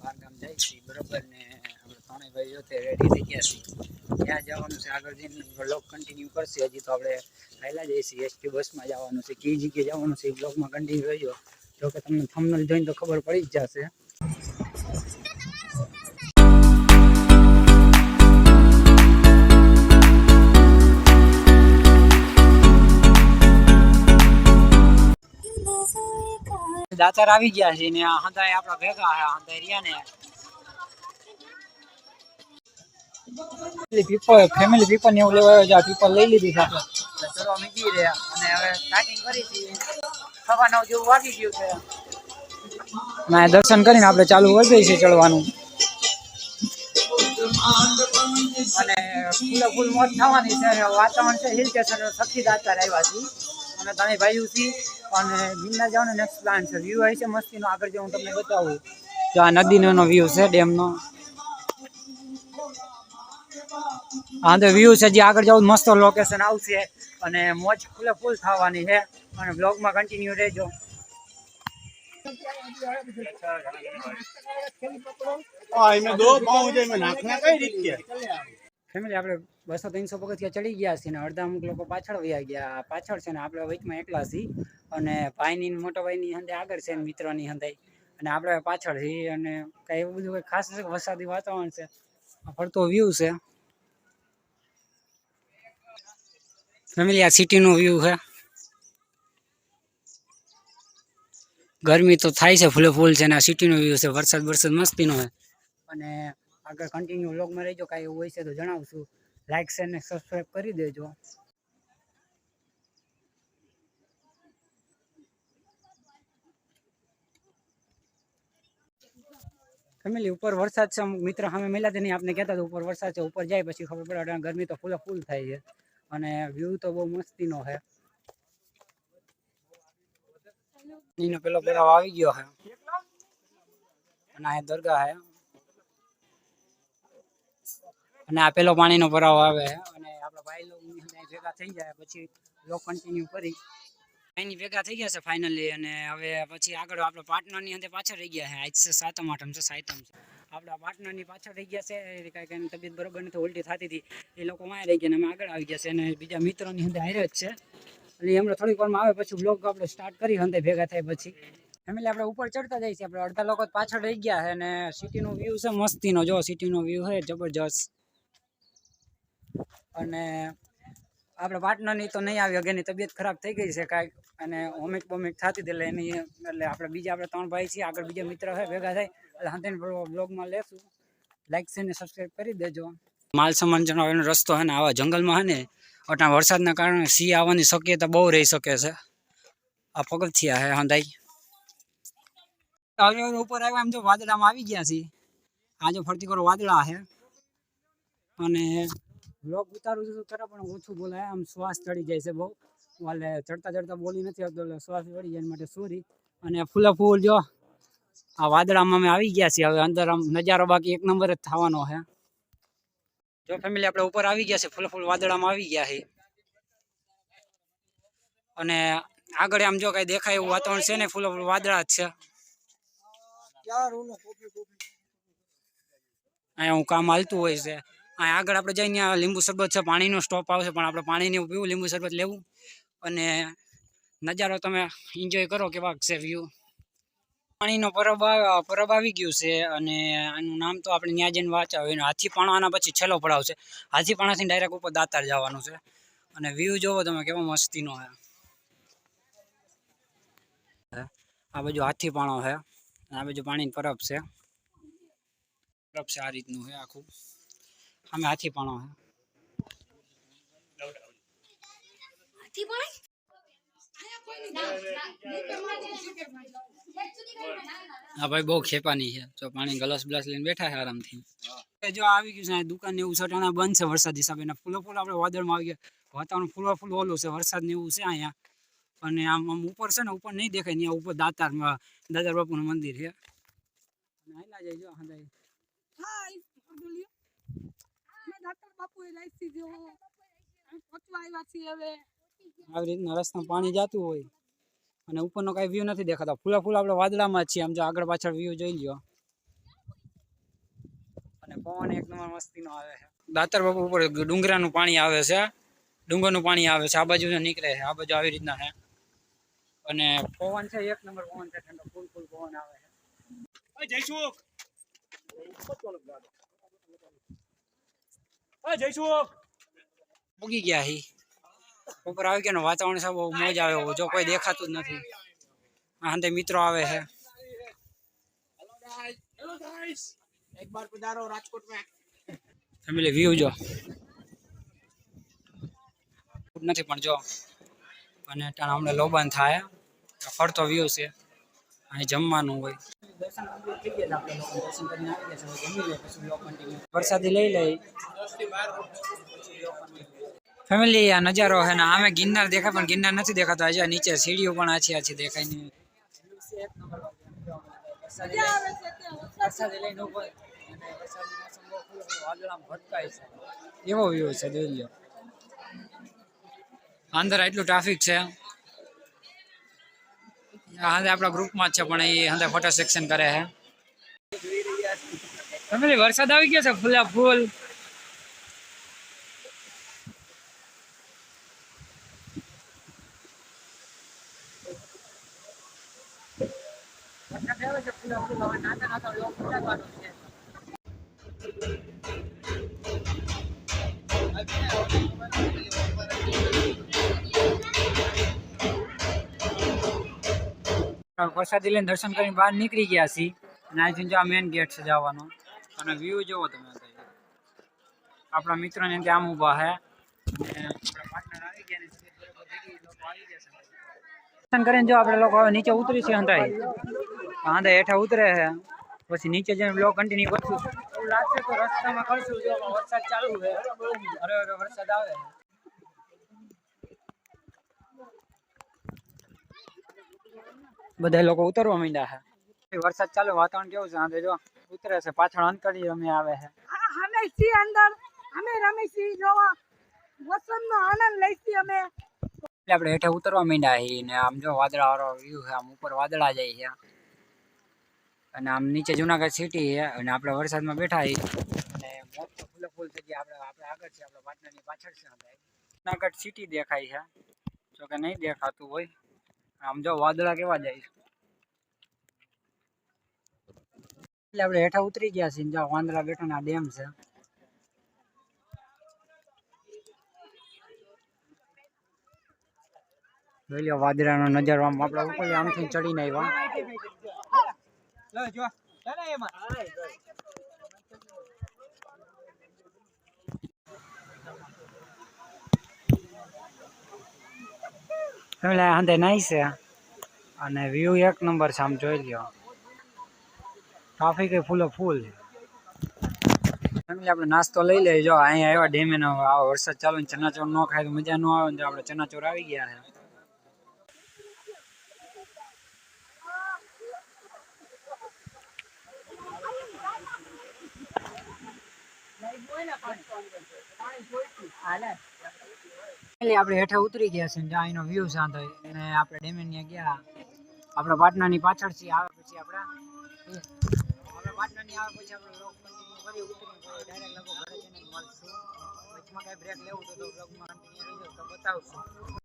બહાર ગામ જાય છીએ. બરોબર ને આપણે ત્રણેય ભાઈઓ રેડી થઈ ગયા છીએ. ક્યાં જવાનું છે આગળ જઈને કન્ટિન્યુ કરશે. હજી તો આપણે પહેલા જઈએ છીએ. એસટી બસમાં જવાનું છે. કઈ જગ્યાએ જવાનું છે એ કન્ટિન્યુ રહેજો જો કે તમને થંબનેલ જોઈને તો ખબર પડી જ જશે. દાતાર આવી ગયા છે ને હંધાય આપણા ભેગા છે હંધાય રહ્યા ને. પીપલ ફેમિલી પીપલ ને એવું લેવા આવ્યો છે આ પીપલ લઈ લીધી છે એટલે ચડવા મીકી રહ્યા અને હવે સ્ટાર્ટિંગ કરી છે. સવા નવ જેવું વાગી ગયું છે. ના દર્શન કરીને આપણે ચાલુ કરી દઈએ છીએ ચડવાનું. અને ફૂલ ફૂલ મોજ થવાની છે. વાતાવરણ છે હિલ સ્ટેશન સખી દાતાર આવ્યા છીએ. અને તમે ભાઈ ઉછી અને ગિરનાર જવાનો નેક્સ્ટ પ્લાન છે. વ્યૂ હોય છે મસ્તીનો આગળ જે હું તમને બતાવું. તો આ નદીનો વ્યૂ છે, ડેમનો. હા, તો વ્યૂ છે, જે આગળ જવું મસ્ત લોકેશન આવશે. અને મોજ ફૂલે ફૂલ થવાની છે. અને બ્લોગમાં કન્ટિન્યુ રહેજો. આ એમાં દો પાઉં છે, એમાં નાખના કઈ રીતે ફેમિલી આપણે બસો ત્રણસો પગથિયા ચડી ગયા છીએ ને અડધા અમુક લોકો પાછળ વયા ગયા. પાછળ છે ને આપણે વચમાં એકલા છીએ અને ભાઈની મોટા ભાઈની હંદે આગળ છે ને મિત્રની હંધે. અને આપણે પાછળ છીએ અને કાંઈ એવું બધું કંઈ ખાસ નથી, વરસાદી વાતાવરણ છે. ફરતો વ્યૂ છે. ફેમિલી, આ સિટીનો વ્યૂ છે. ગરમી તો થાય છે ફૂલે ફૂલ છે ને આ સિટીનો વ્યૂ છે. વરસાદ વરસાદ મસ્તીનો છે. અને આગળ કન્ટિન્યુ વ્લોગમાં રહેજો, કાંઈ એવું હોય તો જણાવશું. લાઇક શેર ને સબસ્ક્રાઈબ કરી દેજો. ફેમિલી ઉપર વરસાદ છે, અમુક મિત્ર સામે મળ્યા નહીં, આપને કહેતા હતા ઉપર વરસાદ છે, ઉપર જાય પછી ખબર પડે ગરમી તો ફૂલે ફૂલ થાય છે. અને વ્યૂ તો બહુ મસ્તીનો છે. એનો પેલો પડાવ આવી ગયો છે. અને દરગાહ છે. અને આ પેલો પાણીનો ભરાવો આવે. અને આપણા ભાઈ લોકો ભેગા થઈ જાય પછી લોક કન્ટિન્યુ કરી. એની ભેગા થઈ ગયા છે ફાઇનલી અને હવે પછી આગળ આપણા પાર્ટનરની અંદર પાછળ રહી ગયા છે. આજ છે સાતમ, આઠમ છે, સાતમ છે. આપણા પાર્ટનરની પાછળ રહી ગયા છે. એ કઈ તબિયત બરોબર નથી, ઉલટી થતી હતી. એ લોકો માં રહી ગયા અને અમે આગળ આવી ગયા છે. અને બીજા મિત્રોની અંદર હારે જ છે. અને એમને થોડીક વારમાં આવે પછી બ્લોગ આપણે સ્ટાર્ટ કરી અંદર ભેગા થાય પછી. ફેમિલી આપણે ઉપર ચડતા જઈએ છીએ આપણે અડધા લોકો પાછળ રહી ગયા છે અને સિટીનો વ્યૂ છે, મસ્તીનો. જો સિટીનો વ્યૂ છે, જબરજસ્ત. અને આપણે પાર્ટનરની તો નહીં આવી, અગેની તબિયત ખરાબ થઈ ગઈ છે કાંઈક. અને વોમિટ બોમિટ થતી એટલે એની એટલે આપણે બીજા, આપણે ત્રણ ભાઈ છીએ, આગળ બીજા મિત્ર છે, ભેગા થાય. એટલે હાથેને બ્લોગમાં લેશું. લાઈક છે ને સબસ્ક્રાઈબ કરી દેજો. માલ સામાન જણાવવાનો રસ્તો છે ને આવા જંગલમાં છે ને અટા વરસાદના કારણે સિંહ આવવાની શક્યતા બહુ રહી શકે છે. આ પગથિયા હે હંધાઈ હવે ઉપર આવ્યા એમ જો વાદળામાં આવી ગયા છીએ. આ જો ફરતી કરો વાદળા છે. અને બ્લોગ ઉતારું છું ખરા, પણ ઓછું બોલાય. આમ શ્વાસ ચડી જાય છે બહુ. વાલે ચડતા ચડતા બોલી નથી આવતો, એટલે શ્વાસ ચડી જાય માટે સોરી અને ફૂલા ફૂલ જો, આ વાદળામાં અમે આવી ગયા છીએ. હવે અંદર આમ નજારો બાકી એક નંબર જ થવાનો છે. જો ફેમિલી આપણે ઉપર આવી ગયા છે, ફૂલ ફૂલ વાદળામાં આવી ગયા છે. અને આગળ આમ જો કઈ દેખાય એવું વાતાવરણ છે ને, ફૂલ ફૂલ વાદળા જ છે. અહીંયા હું કામ હાલતું હોય છે. અહીંયા આગળ આપણે જઈને ત્યાં લીંબુ શરબત છે, પાણીનો સ્ટોપ આવશે, પણ આપણે પાણીને એવું પીવું, લીંબુ શરબત લેવું. અને નજારો તમે એન્જોય કરો કેવાક છે વ્યૂ પાણીનો પરબ પરબ આવી ગયું છે અને આનું નામ તો આપણે ત્યાં જઈને વાંચ્યા હોય હાથી પાણા આના પછી છેલ્લો પડાવ છે. હાથી પાણાથી ડાયરેક્ટ ઉપર દાતાર જવાનું છે. અને વ્યૂ જોવો તમે કેવો મસ્તીનો છે. આ બાજુ હાથી પાણો છે આ બાજુ પાણીની પરબ છે. પરબ છે આ રીતનું છે આખું. અમે હાથી પાણો છે હા ભાઈ બહુ ખેપાની છે. જો પાણી ગ્લાસ બ્લાસ લઈને બેઠા છે આરામથી. એ જો આવી ગયું છે આ દુકાન ને એવું સટાણા બંધ છે વરસાદ હિસાબે. ને ફૂલો ફૂલ આપણે વાદળમાં આવી ગયા. વાતાવરણ ફૂલો ફૂલ ઓલું છે વરસાદ ને એવું છે અહીંયા. અને આમ આમ ઉપર છે ને ઉપર નહીં દેખાય. ત્યાં ઉપર દાતારમાં દાતાર બાપુનું મંદિર છે. અને હાલ્યા જાય જો હંધાઈ હાય દાતર બાપુ એ લાઈસી જો પહોંચવા આવ્યા છીએ હવે. આવી રીતના રસ્તામાં પાણી જતું હોય અને ઉપરનો કાંઈ વ્યૂ નથી દેખાતા. ફૂલા ફૂલ આપણે વાદળામાં છીએ. આમ જો આગળ પાછળ વ્યૂ જોઈ લ્યો. અને પવન એક નંબર મસ્તીનો આવે છે. દાતર બાપુ ઉપર ડુંગરાનું પાણી આવે છે. ડુંગરનું પાણી આવે છે. આ બાજુ નીકળે છે. આ બાજુ આવી રીતના છે. અને પવન છે એક નંબર પવન છે. ઠંડો ફૂલ ફૂલ પવન આવે છે. જયસુખ જયસુખ ઉગી ગયા હી. ઉપર આવી ગયા વાતાવરણ સાહેબ બહુ મોજ આવે જો કોઈ દેખાતું જ નથી. આ હાંતે મિત્રો આવે છે. હેલો ગાઈસ એક બાર પધારો રાજકોટ में ફેમિલી વ્યૂ જો. નથી પણ જો. અને ત્યાં હમણાં લોબાન થાય. ફરતો વ્યૂ છે. અહીં જમવાનું હોય. દર્શન complete થઈ ગયા છે આપણે લોકો. દર્શન કરીને આવી ગયા છે. હવે જમી લઈએ, પછી vlog continue. વરસાદી લઈ લઈ ફેમિલી આ નજારો છે ને આમે ગિરનાર દેખાય પણ ગિરનાર નથી દેખાતો આજે નીચે સીડીઓ પણ આછી આછી દેખાય ને વરસાદી મજા લઈ- આવે છે ત્યાં વરસાદ વરસાદ લઈને ઊભો અને વરસાદની મોસમ બહુ ફૂલ ફૂલ વાદળામાં ભટકાય છે એવો વ્યૂ છે જોઈ લ્યો અંદર એટલું ટ્રાફિક છે હાલે આપણા ગ્રુપમાં છે, પણ એ હાંદે ફોટો સેક્શન કરે છે. ફેમિલી, વરસાદ આવી ગયો છે? ફૂલા ફૂલ. વરસાદ આવે પ્રસાદી લઈને દર્શન કરીને બહાર નીકળી ગયા છીએ. અને અહીંથી જો આ મેઇન ગેટ છે જવાનો. અને વ્યૂ જોવો તમે અત્યારે. આપણા મિત્રોને ત્યાં આમ ઊભા છે અને આપણા partner આવી ગયા ને seat બરોબર થઈ ગઈ, લોકો આવી ગયા છે. દર્શન કરીને જો આપણે લોકો હવે નીચે ઉતરી છે અંધાઈ આંધા હેઠા ઉતરે છે પછી નીચે જઈને બ્લોગ કન્ટિન્યુ કરશું. એવું લાગશે તો રસ્તામાં કરશું. જો વરસાદ ચાલુ છે અરે અરે વરસાદ આવે. બધા લોકો ઉતરવા માંડ્યા છે. વરસાદ ચાલુ વાતાવરણ કેવું છે? આંધે જો ઉતરે છે પાછળ અંતરી અમે આવે છે. આ અમે છીએ અંદર. અમે રમી છીએ જોવા. વસંતનો આનંદ લઈશી અમે. એટલે આપણે હેઠે ઉતરવા માંડ્યા છીએ ને આમ જો વાદળા વાળો વ્યૂ છે આમ ઉપર વાદળા જાય છે. અને આમ નીચે જુનાગઢ સિટી છે અને આપણે વરસાદમાં બેઠા છીએ. અને મોજ તો ફૂલે ફૂલ થઈ ગયા આપણે આપણે આગળ છે આપણા પાટણની પાછળ છે આપણે જુનાગઢ સિટી દેખાય છે. જો કે નહીં દેખાતું હોય. આમ જો વાદળા કેવા જાય છે. એટલે આપણે હેઠા ઉતરી ગયા છીએ ને જો વાંદરા બેઠા ના ડેમ છે. જોઈ લો વાદળાનો નજારો આમ આપણે ઉપર આમથી ચડીને આવ્યા. એટલે હાંધે નાઈ છે. અને વ્યૂ એક નંબર છે, આમ જોઈ લ્યો. ટ્રાફિક એ ફૂલો ફૂલ ફેમિલી આપણે નાસ્તો લઈ લઈએ જો અહીંયા આવ્યા ડેમે નો આવો વરસાદ ચાલુ ને ચનાચોર ન ખાય તો મજા ન આવે તો આપણે ચનાચોર આવી ગયા છે. એટલે આપણે હેઠે ઉતરી ગયા છે જ્યાં એનો વ્યૂ શાંત હોય અને આપણે ડેમેન ત્યાં ગયા. આપણા પાટનાની પાછળથી આવે પછી આપણા. આપણા પાટનાની આવે પછી આપણે બ્રેક લેવું તો બતાવશું.